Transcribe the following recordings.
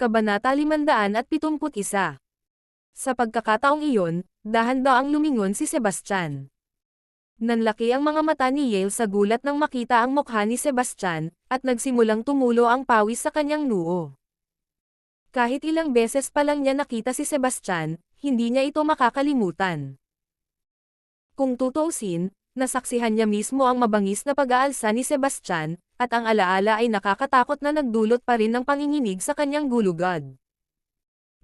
Kabanata 571 Sa pagkakataong iyon, dahan-daang lumingon si Sebastian. Nanlaki ang mga mata ni Yale sa gulat nang makita ang mukha ni Sebastian, at nagsimulang tumulo ang pawis sa kanyang noo. Kahit ilang beses pa lang niya nakita si Sebastian, hindi niya ito makakalimutan. Kung tutuusin, nasaksihan niya mismo ang mabangis na pag-aalsa ni Sebastian, at ang alaala ay nakakatakot na nagdulot pa rin ng panginginig sa kanyang gulugad.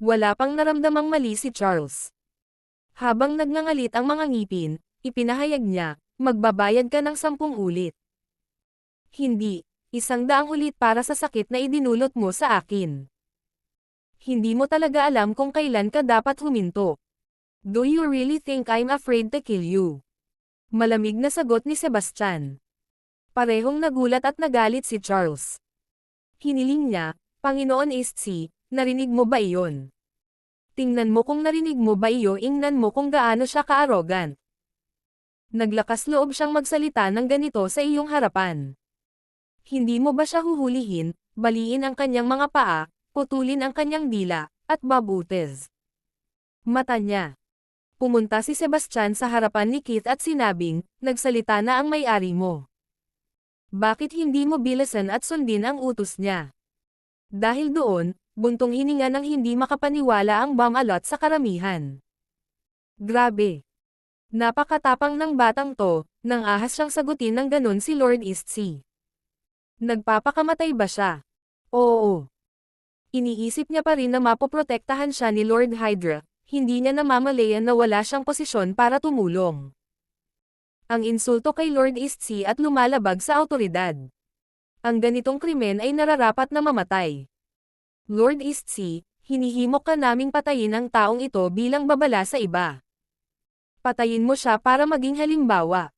Wala pang naramdamang mali si Charles. Habang nagngangalit ang mga ngipin, ipinahayag niya, magbabayad ka ng sampung ulit. Hindi, isang daang ulit para sa sakit na idinulot mo sa akin. Hindi mo talaga alam kung kailan ka dapat huminto. Do you really think I'm afraid to kill you? Malamig na sagot ni Sebastian. Parehong nagulat at nagalit si Charles. Hiniling niya, Panginoon Istsi, narinig mo ba iyon? Tingnan mo kung narinig mo ba iyo ingnan mo kung gaano siya ka-arrogant. Naglakas loob siyang magsalita ng ganito sa iyong harapan. Hindi mo ba siya huhulihin, baliin ang kanyang mga paa, putulin ang kanyang dila, at babutes? Mata niya. Pumunta si Sebastian sa harapan ni Keith at sinabing, nagsalita na ang may-ari mo. Bakit hindi mo bilasan at sundin ang utos niya? Dahil doon, buntong hininga ng hindi makapaniwala ang bamalot sa karamihan. Grabe. Napakatapang ng batang to, nang ahas siyang sagutin ng ganun si Lord Eastsea. Nagpapakamatay ba siya? Oo. Iniisip niya pa rin na mapoprotektahan siya ni Lord Hydra, hindi niya namamalayan na wala siyang posisyon para tumulong. Ang insulto kay Lord Eastsea at lumalabag sa autoridad. Ang ganitong krimen ay nararapat na mamatay. Lord Eastsea, hinihimok ka naming patayin ang taong ito bilang babala sa iba. Patayin mo siya para maging halimbawa.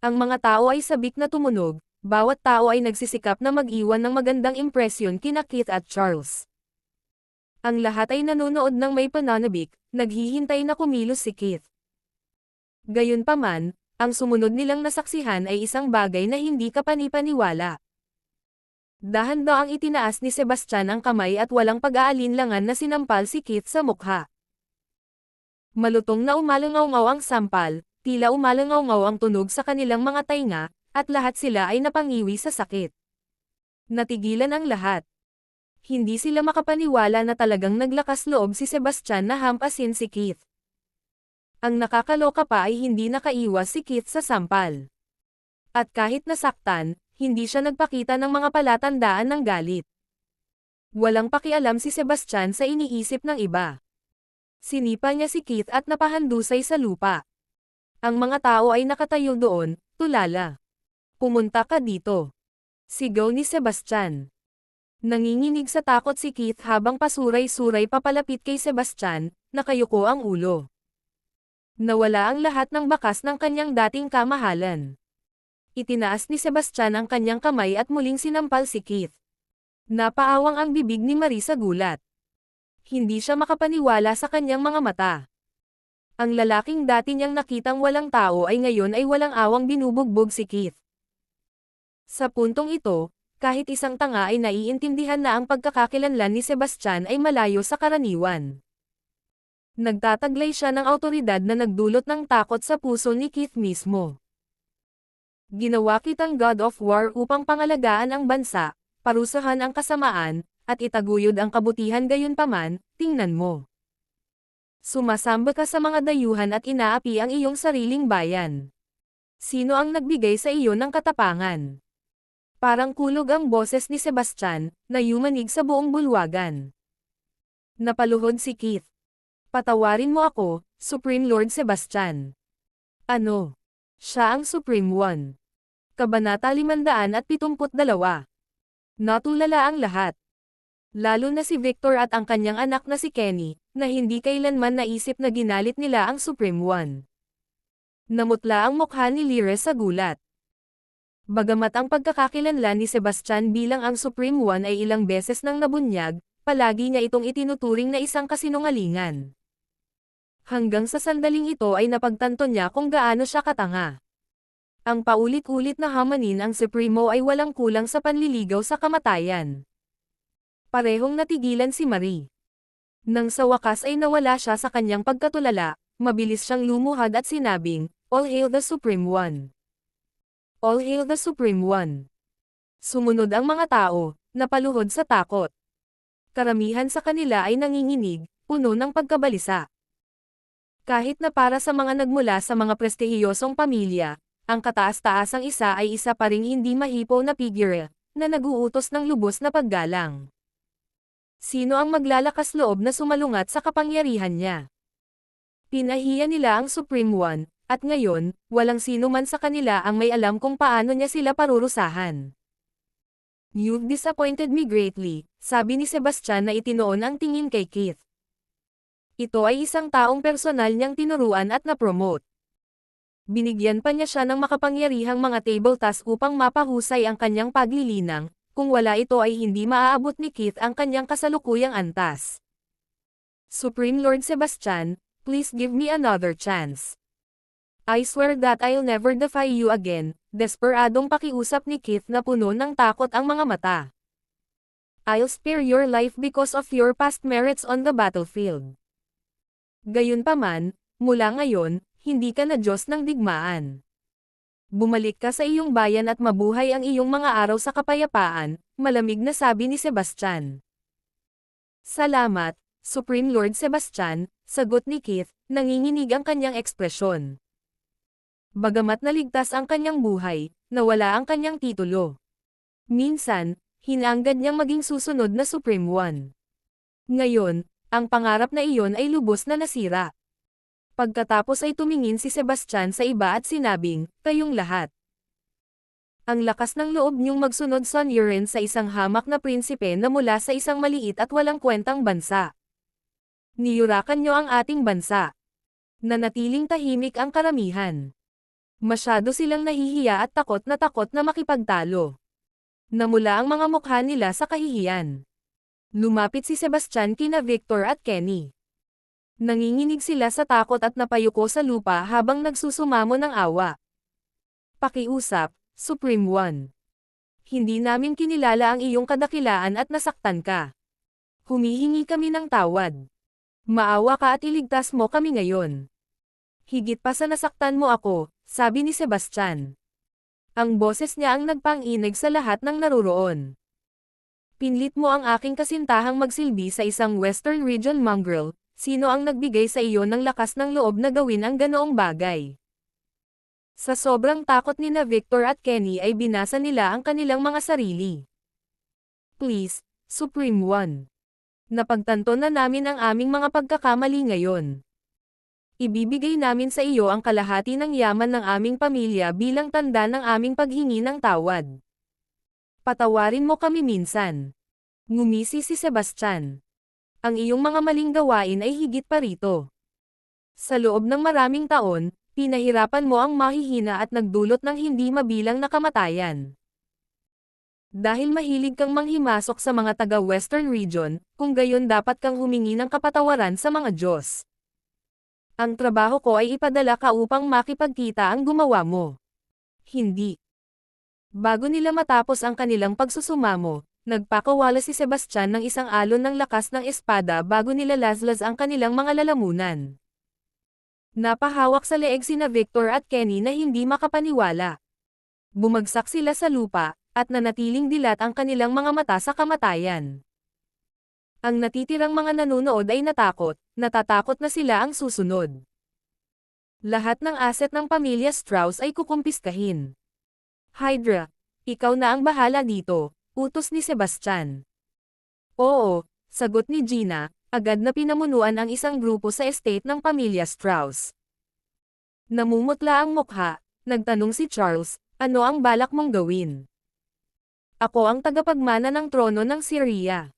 Ang mga tao ay sabik na tumunog, bawat tao ay nagsisikap na mag-iwan ng magandang impresyon kina Keith at Charles. Ang lahat ay nanonood ng may pananabik, naghihintay na kumilos si Keith. Gayunpaman, ang sumunod nilang nasaksihan ay isang bagay na hindi kapanipaniwala. Dahan-daang itinaas ni Sebastian ang kamay at walang pag-aalinlangan na sinampal si Keith sa mukha. Malutong na umalangaw ang sampal, tila umalangaw ang tunog sa kanilang mga tainga, at lahat sila ay napangiwi sa sakit. Natigilan ang lahat. Hindi sila makapaniwala na talagang naglakas loob si Sebastian na hampasin si Keith. Ang nakakaloka pa ay hindi nakaiwas si Keith sa sampal. At kahit nasaktan, hindi siya nagpakita ng mga palatandaan ng galit. Walang pakialam si Sebastian sa iniisip ng iba. Sinipa niya si Keith at napahandusay sa lupa. Ang mga tao ay nakatayo doon, tulala. Pumunta ka dito. Sigaw ni Sebastian. Nanginginig sa takot si Keith habang pasuray-suray papalapit kay Sebastian, nakayuko ang ulo. Nawala ang lahat ng bakas ng kanyang dating kamahalan. Itinaas ni Sebastian ang kanyang kamay at muling sinampal si Keith. Napaawang ang bibig ni Marie sa gulat. Hindi siya makapaniwala sa kanyang mga mata. Ang lalaking dati niyang nakitang walang tao ay ngayon ay walang awang binubugbog si Keith. Sa puntong ito, kahit isang tanga ay naiintindihan na ang pagkakakilanlan ni Sebastian ay malayo sa karaniwan. Nagtataglay siya ng autoridad na nagdulot ng takot sa puso ni Keith mismo. Ginawa kitang God of War upang pangalagaan ang bansa, parusahan ang kasamaan, at itaguyod ang kabutihan gayunpaman, tingnan mo. Sumasamba ka sa mga dayuhan at inaapi ang iyong sariling bayan. Sino ang nagbigay sa iyo ng katapangan? Parang kulog ang boses ni Sebastian, na yumanig sa buong bulwagan. Napaluhod si Keith. Patawarin mo ako, Supreme Lord Sebastian. Ano? Siya ang Supreme One. Kabanata 572. Natulala ang lahat. Lalo na si Victor at ang kanyang anak na si Kenny, na hindi kailanman naisip na ginalit nila ang Supreme One. Namutla ang mukha ni Lyra sa gulat. Bagamat ang pagkakakilanlan ni Sebastian bilang ang Supreme One ay ilang beses nang nabunyag, palagi niya itong itinuturing na isang kasinungalingan. Hanggang sa sandaling ito ay napagtanto niya kung gaano siya katanga. Ang paulit-ulit na hamanin ang Supremo ay walang kulang sa panliligaw sa kamatayan. Parehong natigilan si Marie. Nang sa wakas ay nawala siya sa kanyang pagkatulala, mabilis siyang lumuhad at sinabing, All hail the Supreme One. All hail the Supreme One. Sumunod ang mga tao, napaluhod sa takot. Karamihan sa kanila ay nanginginig, puno ng pagkabalisa. Kahit na para sa mga nagmula sa mga prestihiyosong pamilya, ang kataas-taasang isa ay isa pa ring hindi mahipo na figure, na naguutos ng lubos na paggalang. Sino ang maglalakas loob na sumalungat sa kapangyarihan niya? Pinahiya nila ang Supreme One, at ngayon, walang sino man sa kanila ang may alam kung paano niya sila parurusahan. You've disappointed me greatly, sabi ni Sebastian na itinoon ang tingin kay Keith. Ito ay isang taong personal niyang tinuruan at na-promote. Binigyan pa niya siya ng makapangyarihang mga table task upang mapahusay ang kanyang paglilinang, kung wala ito ay hindi maaabot ni Keith ang kanyang kasalukuyang antas. Supreme Lord Sebastian, please give me another chance. I swear that I'll never defy you again, desperadong pakiusap ni Keith na puno ng takot ang mga mata. I'll spare your life because of your past merits on the battlefield. Gayunpaman, mula ngayon, hindi ka na Diyos ng digmaan. Bumalik ka sa iyong bayan at mabuhay ang iyong mga araw sa kapayapaan, malamig na sabi ni Sebastian. Salamat, Supreme Lord Sebastian, sagot ni Keith, nanginginig ang kanyang ekspresyon. Bagamat naligtas ang kanyang buhay, nawala ang kanyang titulo. Minsan, hinanggad niyang maging susunod na Supreme One. Ngayon, ang pangarap na iyon ay lubos na nasira. Pagkatapos ay tumingin si Sebastian sa iba at sinabing, kayong lahat. Ang lakas ng loob niyong magsunod son Urin sa isang hamak na prinsipe na mula sa isang maliit at walang kwentang bansa. Niyurakan niyo ang ating bansa. Nanatiling tahimik ang karamihan. Masyado silang nahihiya at takot na takot na makipagtalo. Namula ang mga mukha nila sa kahihiyan. Lumapit si Sebastian kina Victor at Kenny. Nanginginig sila sa takot at napayuko sa lupa habang nagsusumamo ng awa. Pakiusap, Supreme One. Hindi namin kinilala ang iyong kadakilaan at nasaktan ka. Humihingi kami ng tawad. Maawa ka at iligtas mo kami ngayon. Higit pa sa nasaktan mo ako, sabi ni Sebastian. Ang boses niya ang nagpanginig sa lahat ng naruroon. Pinlit mo ang aking kasintahang magsilbi sa isang Western Region mongrel, sino ang nagbigay sa iyo ng lakas ng loob na gawin ang ganoong bagay? Sa sobrang takot ni na Victor at Kenny ay binasa nila ang kanilang mga sarili. Please, Supreme One. Napagtanto na namin ang aming mga pagkakamali ngayon. Ibibigay namin sa iyo ang kalahati ng yaman ng aming pamilya bilang tanda ng aming paghingi ng tawad. Patawarin mo kami minsan. Ngumisi si Sebastian. Ang iyong mga maling gawain ay higit pa rito. Sa loob ng maraming taon, pinahirapan mo ang mahihina at nagdulot ng hindi mabilang na kamatayan. Dahil mahilig kang manghimasok sa mga taga-Western region, kung gayon dapat kang humingi ng kapatawaran sa mga Diyos. Ang trabaho ko ay ipadala ka upang makipagkita ang gumawa mo. Hindi. Bago nila matapos ang kanilang pagsusumamo, nagpakawala si Sebastian ng isang alon ng lakas ng espada bago nila laslas ang kanilang mga lalamunan. Napahawak sa leeg sina Victor at Kenny na hindi makapaniwala. Bumagsak sila sa lupa, at nanatiling dilat ang kanilang mga mata sa kamatayan. Ang natitirang mga nanonood ay natakot, natatakot na sila ang susunod. Lahat ng aset ng pamilya Strauss ay kukumpiskahin. Hydra, ikaw na ang bahala dito, utos ni Sebastian. Oo, sagot ni Gina, agad na pinamunuan ang isang grupo sa estate ng pamilya Strauss. Namumutla ang mukha, nagtanong si Charles, ano ang balak mong gawin? Ako ang tagapagmana ng trono ng Syria.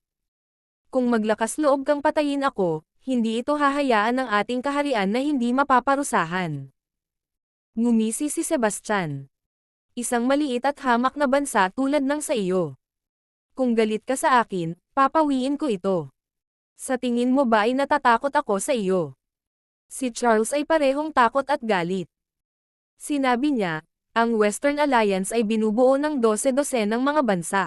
Kung maglakas loob kang patayin ako, hindi ito hahayaan ng ating kaharian na hindi mapaparusahan. Ngumisi si Sebastian isang maliit at hamak na bansa tulad ng sa iyo. Kung galit ka sa akin, papawiin ko ito. Sa tingin mo ba ay natatakot ako sa iyo? Si Charles ay parehong takot at galit. Sinabi niya, ang Western Alliance ay binubuo ng 12 ng mga bansa.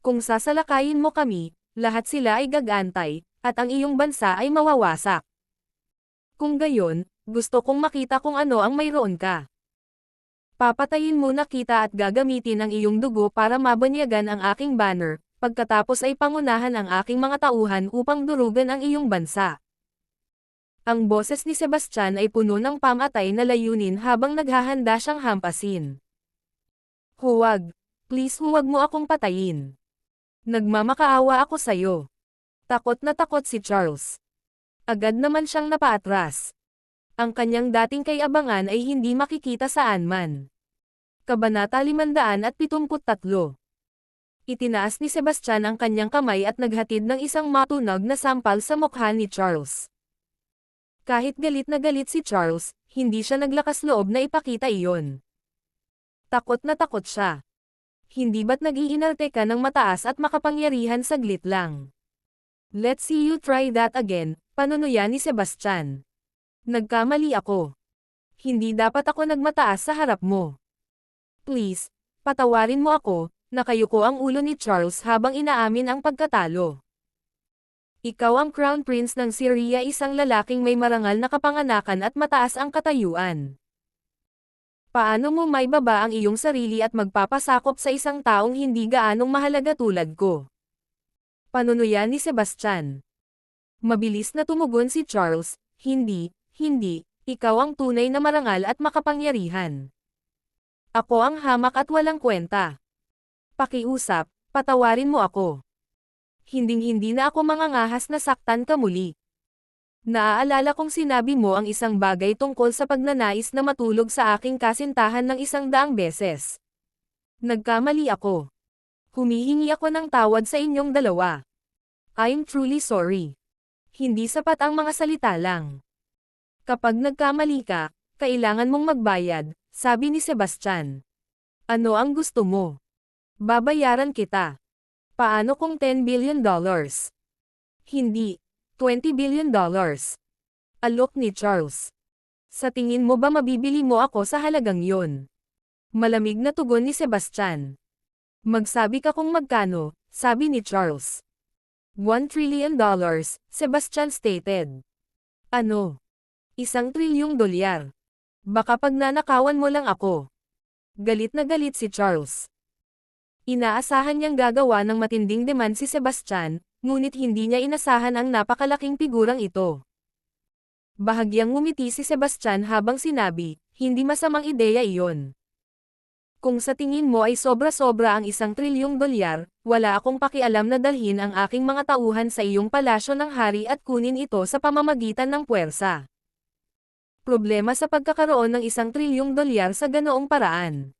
Kung sasalakayin mo kami, lahat sila ay gagantay, at ang iyong bansa ay mawawasak. Kung gayon, gusto kong makita kung ano ang mayroon ka. Papatayin muna kita at gagamitin ang iyong dugo para mabanyagan ang aking banner, pagkatapos ay pangunahan ang aking mga tauhan upang durugan ang iyong bansa. Ang boses ni Sebastian ay puno ng pamatay na layunin habang naghahanda siyang hampasin. Huwag. Please huwag mo akong patayin. Nagmamakaawa ako sa'yo. Takot na takot si Charles. Agad naman siyang napaatras ang kanyang dating kayabangan ay hindi makikita saan man. Kabanata 573 Itinaas ni Sebastian ang kanyang kamay at naghatid ng isang matunog na sampal sa mukha ni Charles. Kahit galit na galit si Charles, hindi siya naglakas loob na ipakita iyon. Takot na takot siya. Hindi ba't nag-iinarte ka ng mataas at makapangyarihan saglit lang? Let's see you try that again, panunuya ni Sebastian. Nagkamali ako. Hindi dapat ako nagmataas sa harap mo. Please, patawarin mo ako, nakayuko ang ulo ni Charles habang inaamin ang pagkatalo. Ikaw ang Crown Prince ng Syria isang lalaking may marangal na kapanganakan at mataas ang katayuan. Paano mo may baba ang iyong sarili at magpapasakop sa isang taong hindi gaanong mahalaga tulad ko? Panunuyan ni Sebastian. Mabilis na tumugon si Charles, hindi, hindi, ikaw ang tunay na marangal at makapangyarihan. Ako ang hamak at walang kwenta. Pakiusap, patawarin mo ako. Hinding-hindi na ako mangangahas na saktan ka muli. Naaalala kong sinabi mo ang isang bagay tungkol sa pagnanais na matulog sa aking kasintahan ng isang daang beses. Nagkamali ako. Humihingi ako ng tawad sa inyong dalawa. I'm truly sorry. Hindi sapat ang mga salita lang. Kapag nagkamali ka, kailangan mong magbayad, sabi ni Sebastian. Ano ang gusto mo? Babayaran kita. Paano kung 10 billion dollars? Hindi, 20 billion dollars. Alok ni Charles. Sa tingin mo ba mabibili mo ako sa halagang yon? Malamig na tugon ni Sebastian. Magsabi ka kung magkano, sabi ni Charles. 1 trillion dollars, Sebastian stated. Ano? Isang trilyong dolyar. Baka pag nanakawan mo lang ako. Galit na galit si Charles. Inaasahan niyang gagawa ng matinding demand si Sebastian, ngunit hindi niya inasahan ang napakalaking figurang ito. Bahagyang ngumiti si Sebastian habang sinabi, hindi masamang ideya iyon. Kung sa tingin mo ay sobra-sobra ang isang trilyong dolyar, wala akong pakialam na dalhin ang aking mga tauhan sa iyong palasyo ng hari at kunin ito sa pamamagitan ng puwersa problema sa pagkakaroon ng isang trilyong dolyar sa ganoong paraan.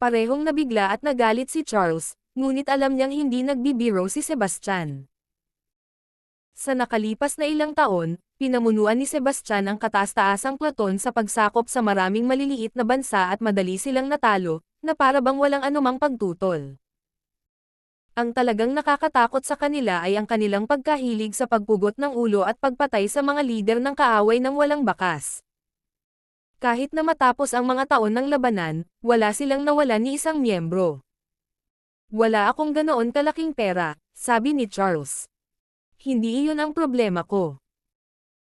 Parehong nabigla at nagalit si Charles, ngunit alam niyang hindi nagbibiro si Sebastian. Sa nakalipas na ilang taon, pinamunuan ni Sebastian ang kataas-taasang platon sa pagsakop sa maraming maliliit na bansa at madali silang natalo, na para bang walang anumang pagtutol. Ang talagang nakakatakot sa kanila ay ang kanilang pagkahilig sa pagpugot ng ulo at pagpatay sa mga lider ng kaaway ng walang bakas. Kahit na matapos ang mga taon ng labanan, wala silang nawalan ni isang miyembro. Wala akong ganoon kalaking pera, sabi ni Charles. Hindi iyon ang problema ko.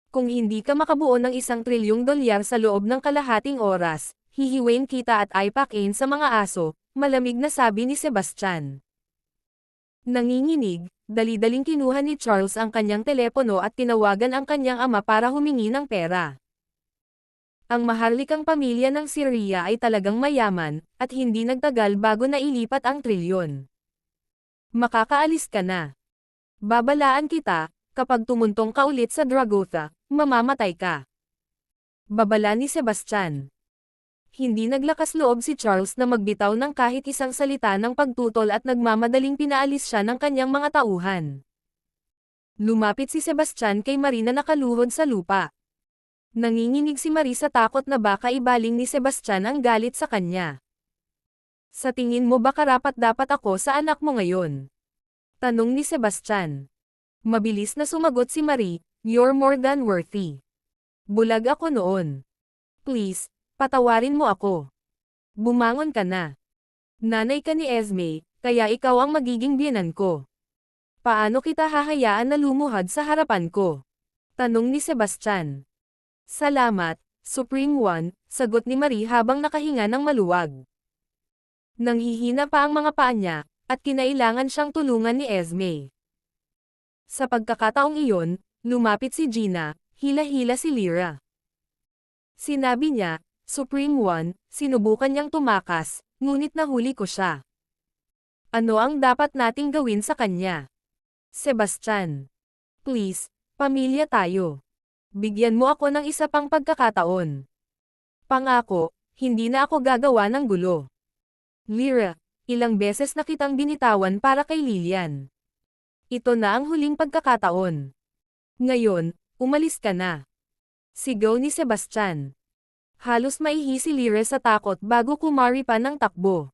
Kung hindi ka makabuo ng isang trilyong dolyar sa loob ng kalahating oras, hihiwain kita at ipakin sa mga aso, malamig na sabi ni Sebastian. Nanginginig, dali-daling kinuha ni Charles ang kanyang telepono at tinawagan ang kanyang ama para humingi ng pera. Ang maharlikang pamilya ng Syria ay talagang mayaman, at hindi nagtagal bago nailipat ang trilyon. Makakaalis ka na. Babalaan kita, kapag tumuntong ka ulit sa Dragotha, mamamatay ka. Babala ni Sebastian. Hindi naglakas loob si Charles na magbitaw ng kahit isang salita ng pagtutol at nagmamadaling pinaalis siya ng kanyang mga tauhan. Lumapit si Sebastian kay Marina nakaluhod sa lupa. Nanginginig si Marie sa takot na baka ibaling ni Sebastian ang galit sa kanya. Sa tingin mo ba karapat dapat ako sa anak mo ngayon? Tanong ni Sebastian. Mabilis na sumagot si Marie, you're more than worthy. Bulag ako noon. Please, Patawarin mo ako. Bumangon ka na. Nanay ka ni Esme, kaya ikaw ang magiging biyenan ko. Paano kita hahayaan na lumuhad sa harapan ko? Tanong ni Sebastian. Salamat, Supreme One, sagot ni Marie habang nakahinga ng maluwag. Nanghihina pa ang mga paa niya, at kinailangan siyang tulungan ni Esme. Sa pagkakataong iyon, lumapit si Gina, hila-hila si Lyra. Sinabi niya, Supreme One, sinubukan niyang tumakas, ngunit nahuli ko siya. Ano ang dapat nating gawin sa kanya? Sebastian. Please, pamilya tayo. Bigyan mo ako ng isa pang pagkakataon. Pangako, hindi na ako gagawa ng gulo. Lyra, ilang beses na kitang binitawan para kay Lilian. Ito na ang huling pagkakataon. Ngayon, umalis ka na. Sigaw ni Sebastian. Halos maihi si Lyra sa takot bago kumari pa ng takbo.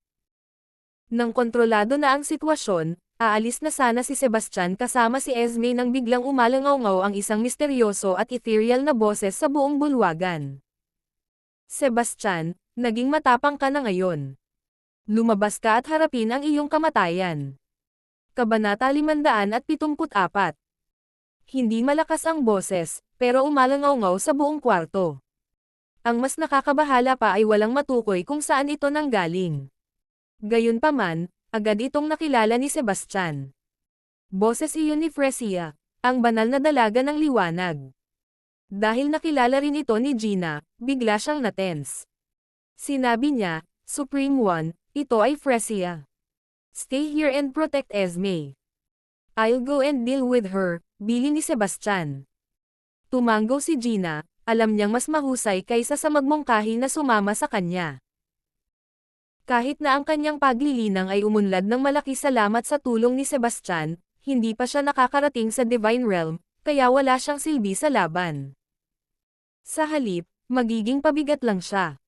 Nang kontrolado na ang sitwasyon, aalis na sana si Sebastian kasama si Esme nang biglang umalangaw ang isang misteryoso at ethereal na boses sa buong bulwagan. Sebastian, naging matapang ka na ngayon. Lumabas ka at harapin ang iyong kamatayan. Kabanata 574 Hindi malakas ang boses, pero umalangaw sa buong kwarto. Ang mas nakakabahala pa ay walang matukoy kung saan ito nanggaling. Gayunpaman, agad itong nakilala ni Sebastian. Boses iyon ni Fresia, ang banal na dalaga ng liwanag. Dahil nakilala rin ito ni Gina, bigla siyang natense. Sinabi niya, Supreme One, ito ay Fresia. Stay here and protect Esme. I'll go and deal with her, bili ni Sebastian. Tumango si Gina, alam niyang mas mahusay kaysa sa magmungkahi na sumama sa kanya. Kahit na ang kanyang paglilinang ay umunlad ng malaki salamat sa tulong ni Sebastian, hindi pa siya nakakarating sa Divine Realm, kaya wala siyang silbi sa laban. Sa halip, magiging pabigat lang siya.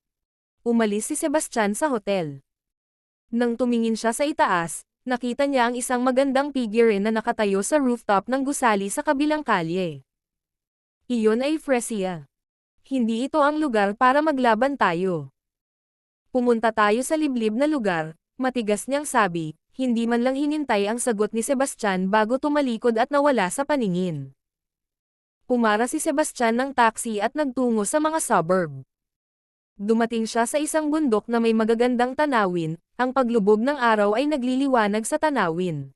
Umalis si Sebastian sa hotel. Nang tumingin siya sa itaas, nakita niya ang isang magandang figure na nakatayo sa rooftop ng gusali sa kabilang kalye. Iyon ay Fresia. Hindi ito ang lugar para maglaban tayo. Pumunta tayo sa liblib na lugar, matigas niyang sabi, hindi man lang hinintay ang sagot ni Sebastian bago tumalikod at nawala sa paningin. Pumara si Sebastian ng taxi at nagtungo sa mga suburb. Dumating siya sa isang bundok na may magagandang tanawin, ang paglubog ng araw ay nagliliwanag sa tanawin.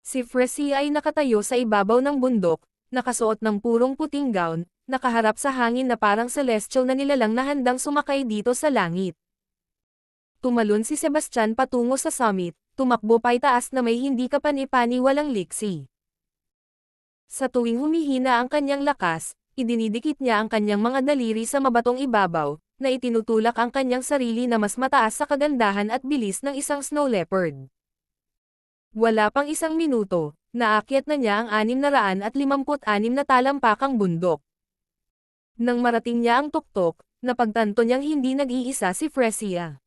Si Fresi ay nakatayo sa ibabaw ng bundok, nakasuot ng purong puting gown, nakaharap sa hangin na parang celestial na nilalang na handang sumakay dito sa langit. Tumalon si Sebastian patungo sa summit, tumakbo pa'y taas na may hindi kapani-pani walang liksi. Sa tuwing humihina ang kanyang lakas, idinidikit niya ang kanyang mga daliri sa mabatong ibabaw, na itinutulak ang kanyang sarili na mas mataas sa kagandahan at bilis ng isang snow leopard. Wala pang isang minuto, naakyat na niya ang 656 na talampakang bundok. Nang marating niya ang tuktok, napagtanto niyang hindi nag-iisa si Fresia.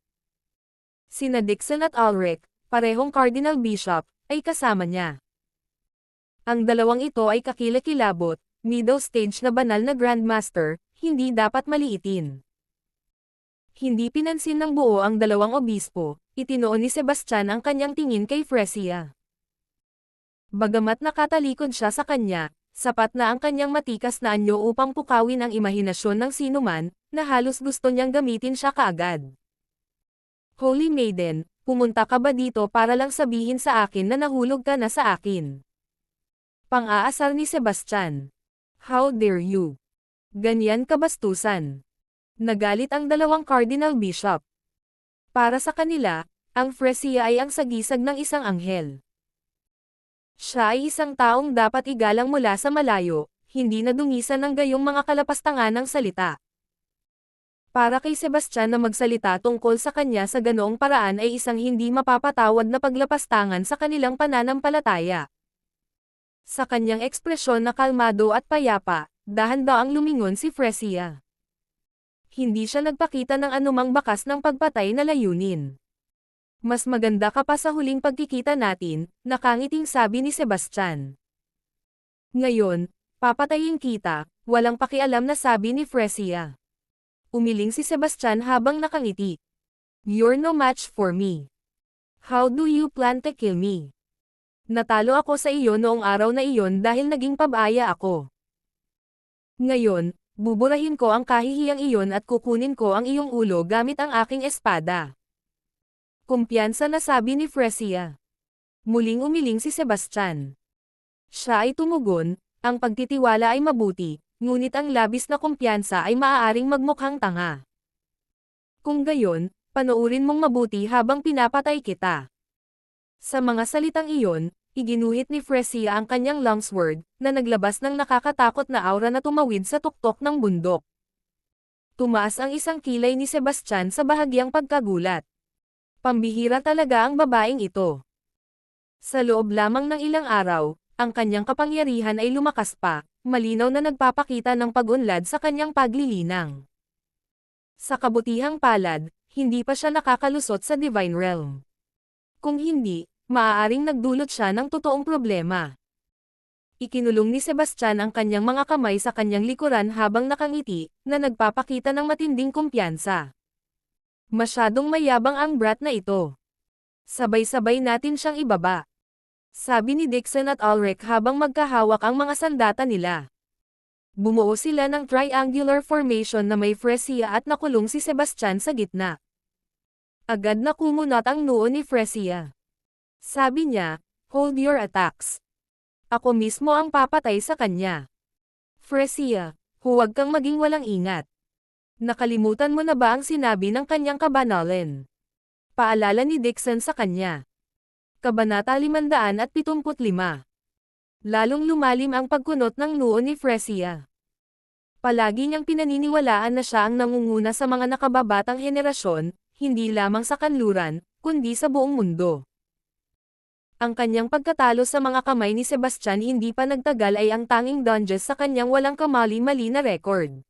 Sina Dixon at Ulrich, parehong Cardinal Bishop, ay kasama niya. Ang dalawang ito ay kakilakilabot, middle stage na banal na Grandmaster, hindi dapat maliitin. Hindi pinansin ng buo ang dalawang obispo, itinoon ni Sebastian ang kanyang tingin kay Fresia. Bagamat nakatalikod siya sa kanya, sapat na ang kanyang matikas na anyo upang pukawin ang imahinasyon ng sinuman, na halos gusto niyang gamitin siya kaagad. Holy Maiden, pumunta ka ba dito para lang sabihin sa akin na nahulog ka na sa akin? Pang-aasar ni Sebastian. How dare you? Ganyan kabastusan. Nagalit ang dalawang cardinal bishop. Para sa kanila, ang Fresia ay ang sagisag ng isang anghel. Siya ay isang taong dapat igalang mula sa malayo, hindi na dungisan ng gayong mga kalapastangan ng salita. Para kay Sebastian na magsalita tungkol sa kanya sa ganoong paraan ay isang hindi mapapatawad na paglapastangan sa kanilang pananampalataya. Sa kanyang ekspresyon na kalmado at payapa, dahan-daang lumingon si Fresia. Hindi siya nagpakita ng anumang bakas ng pagpatay na layunin. Mas maganda ka pa sa huling pagkikita natin, nakangiting sabi ni Sebastian. Ngayon, papatayin kita, walang pakialam na sabi ni Fresia. Umiling si Sebastian habang nakangiti. You're no match for me. How do you plan to kill me? Natalo ako sa iyo noong araw na iyon dahil naging pabaya ako. Ngayon, buburahin ko ang kahihiyang iyon at kukunin ko ang iyong ulo gamit ang aking espada. Kumpiyansa na sabi ni Fresia. Muling umiling si Sebastian. Siya ay tumugon, ang pagtitiwala ay mabuti, ngunit ang labis na kumpiyansa ay maaaring magmukhang tanga. Kung gayon, panoorin mong mabuti habang pinapatay kita. Sa mga salitang iyon, iginuhit ni Fresia ang kanyang longsword, na naglabas ng nakakatakot na aura na tumawid sa tuktok ng bundok. Tumaas ang isang kilay ni Sebastian sa bahagyang pagkagulat. Pambihira talaga ang babaeng ito. Sa loob lamang ng ilang araw, ang kanyang kapangyarihan ay lumakas pa, malinaw na nagpapakita ng pag-unlad sa kanyang paglilinang. Sa kabutihang palad, hindi pa siya nakakalusot sa Divine Realm. Kung hindi, maaaring nagdulot siya ng totoong problema. Ikinulong ni Sebastian ang kanyang mga kamay sa kanyang likuran habang nakangiti, na nagpapakita ng matinding kumpiyansa. Masyadong mayabang ang brat na ito. Sabay-sabay natin siyang ibaba. Sabi ni Dixon at Ulrich habang magkahawak ang mga sandata nila. Bumuo sila ng triangular formation na may Fresia at nakulong si Sebastian sa gitna. Agad na kumunot ang noo ni Fresia. Sabi niya, hold your attacks. Ako mismo ang papatay sa kanya. Fresia, huwag kang maging walang ingat. Nakalimutan mo na ba ang sinabi ng kanyang kabanalan? Paalala ni Dixon sa kanya. Kabanata 575 Lalong lumalim ang pagkunot ng noo ni Fresia. Palagi niyang pinaniniwalaan na siya ang nangunguna sa mga nakababatang henerasyon, hindi lamang sa kanluran, kundi sa buong mundo. Ang kanyang pagkatalo sa mga kamay ni Sebastian hindi pa nagtagal ay ang tanging dungeons sa kanyang walang kamali-mali na record.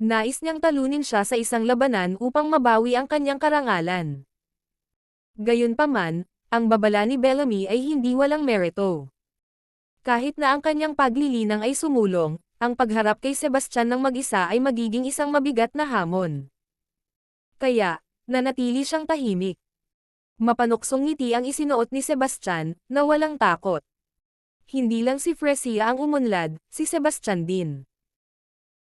Nais niyang talunin siya sa isang labanan upang mabawi ang kanyang karangalan. Gayunpaman, ang babala ni Bellamy ay hindi walang merito. Kahit na ang kanyang paglilinang ay sumulong, ang pagharap kay Sebastian ng mag-isa ay magiging isang mabigat na hamon. Kaya, nanatili siyang tahimik. Mapanuksong ngiti ang isinuot ni Sebastian, na walang takot. Hindi lang si Fresia ang umunlad, si Sebastian din.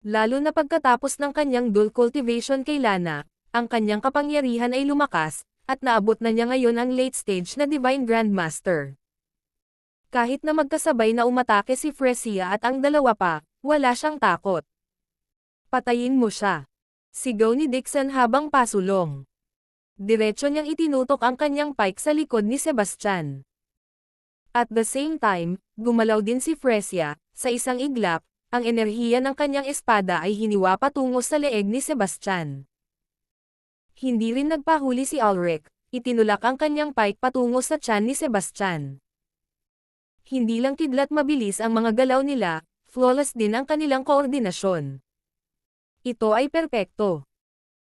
Lalo na pagkatapos ng kanyang dual cultivation kay Lana, ang kanyang kapangyarihan ay lumakas, at naabot na niya ngayon ang late stage na Divine Grandmaster. Kahit na magkasabay na umatake si Fresia at ang dalawa pa, wala siyang takot. Patayin mo siya. Sigaw ni Dixon habang pasulong. Diretso niyang itinutok ang kanyang pike sa likod ni Sebastian. At the same time, gumalaw din si Fresia, sa isang iglap, ang enerhiya ng kanyang espada ay hiniwa patungo sa leeg ni Sebastian. Hindi rin nagpahuli si Ulrich, itinulak ang kanyang pike patungo sa tiyan ni Sebastian. Hindi lang kidlat mabilis ang mga galaw nila, flawless din ang kanilang koordinasyon. Ito ay perpekto.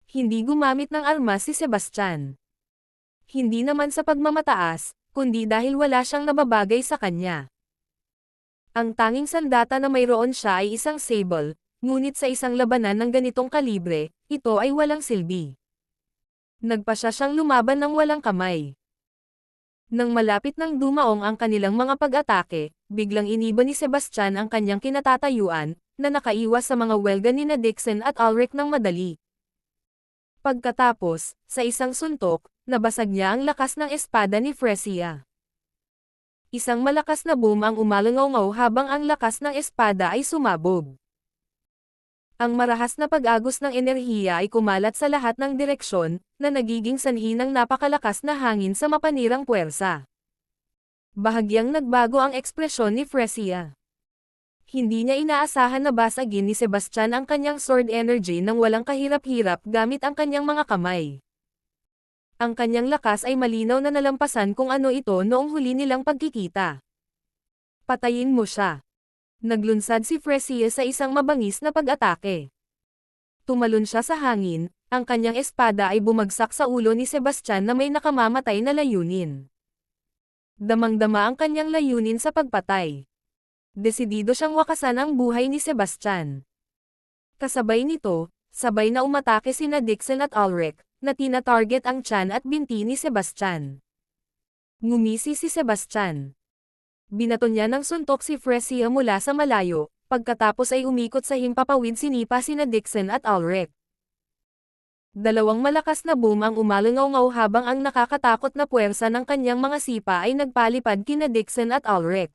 Hindi gumamit ng armas si Sebastian. Hindi naman sa pagmamataas, kundi dahil wala siyang nababagay sa kanya. Ang tanging sandata na mayroon siya ay isang sable, ngunit sa isang labanan ng ganitong kalibre, ito ay walang silbi. Nagpa siya siyang lumaban ng walang kamay. Nang malapit ng dumaong ang kanilang mga pag-atake, biglang iniba ni Sebastian ang kanyang kinatatayuan, na nakaiwas sa mga welga ni na Dixon at Ulrich ng madali. Pagkatapos, sa isang suntok, nabasag niya ang lakas ng espada ni Fresia. Isang malakas na boom ang umalangaw habang ang lakas ng espada ay sumabog. Ang marahas na pag-agos ng enerhiya ay kumalat sa lahat ng direksyon, na nagiging sanhi ng napakalakas na hangin sa mapanirang puwersa. Bahagyang nagbago ang ekspresyon ni Fresia. Hindi niya inaasahan na basagin ni Sebastian ang kanyang sword energy nang walang kahirap-hirap gamit ang kanyang mga kamay. Ang kanyang lakas ay malinaw na nalampasan kung ano ito noong huli nilang pagkikita. Patayin mo siya. Naglunsad si Fresia sa isang mabangis na pag-atake. Tumalon siya sa hangin, ang kanyang espada ay bumagsak sa ulo ni Sebastian na may nakamamatay na layunin. Damang-dama ang kanyang layunin sa pagpatay. Desidido siyang wakasan ang buhay ni Sebastian. Kasabay nito, sabay na umatake sina Dixon at Ulrich, na tina-target ang tiyan at binti ni Sebastian. Ngumisi si Sebastian. Binato niya ng suntok si Fresia mula sa malayo, pagkatapos ay umikot sa himpapawid sinipa sina Dixon at Ulrich. Dalawang malakas na boom ang umalangaw habang ang nakakatakot na puwersa ng kanyang mga sipa ay nagpalipad kina Dixon at Ulrich.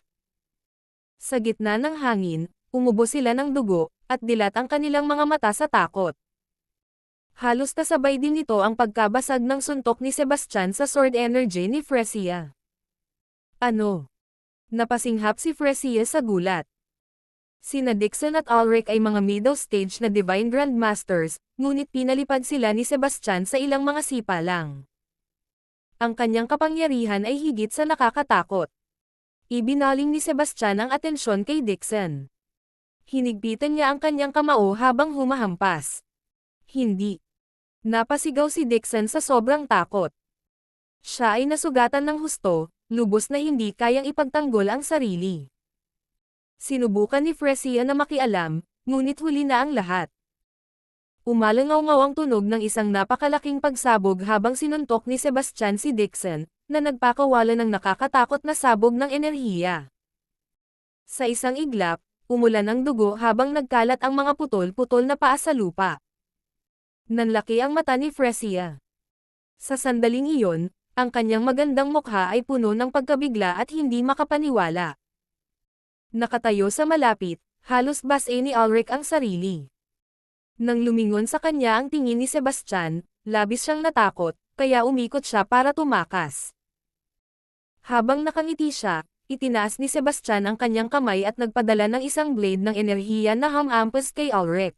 Sa gitna ng hangin, umubo sila ng dugo, at dilat ang kanilang mga mata sa takot. Halos kasabay din nito ang pagkabasag ng suntok ni Sebastian sa sword energy ni Fresia. Ano? Napasinghap si Fresia sa gulat. Sina Dixon at Ulrich ay mga middle stage na Divine Grandmasters, ngunit pinalipad sila ni Sebastian sa ilang mga sipa lang. Ang kanyang kapangyarihan ay higit sa nakakatakot. Ibinaling ni Sebastian ang atensyon kay Dixon. Hinigpitan niya ang kanyang kamao habang humahampas. Hindi. Napasigaw si Dixon sa sobrang takot. Siya ay nasugatan ng husto, lubos na hindi kayang ipagtanggol ang sarili. Sinubukan ni Fresia na makialam, ngunit huli na ang lahat. Umalangaw-ngaw ang tunog ng isang napakalaking pagsabog habang sinuntok ni Sebastian si Dixon, na nagpakawala ng nakakatakot na sabog ng enerhiya. Sa isang iglap, umulan ng dugo habang nagkalat ang mga putol-putol na paa sa lupa. Nanlaki ang mata ni Fresia. Sa sandaling iyon, ang kanyang magandang mukha ay puno ng pagkabigla at hindi makapaniwala. Nakatayo sa malapit, halos base ni Ulrich ang sarili. Nang lumingon sa kanya ang tingin ni Sebastian, labis siyang natakot, kaya umikot siya para tumakas. Habang nakangiti siya, itinaas ni Sebastian ang kanyang kamay at nagpadala ng isang blade ng enerhiya na hamampas kay Ulrich.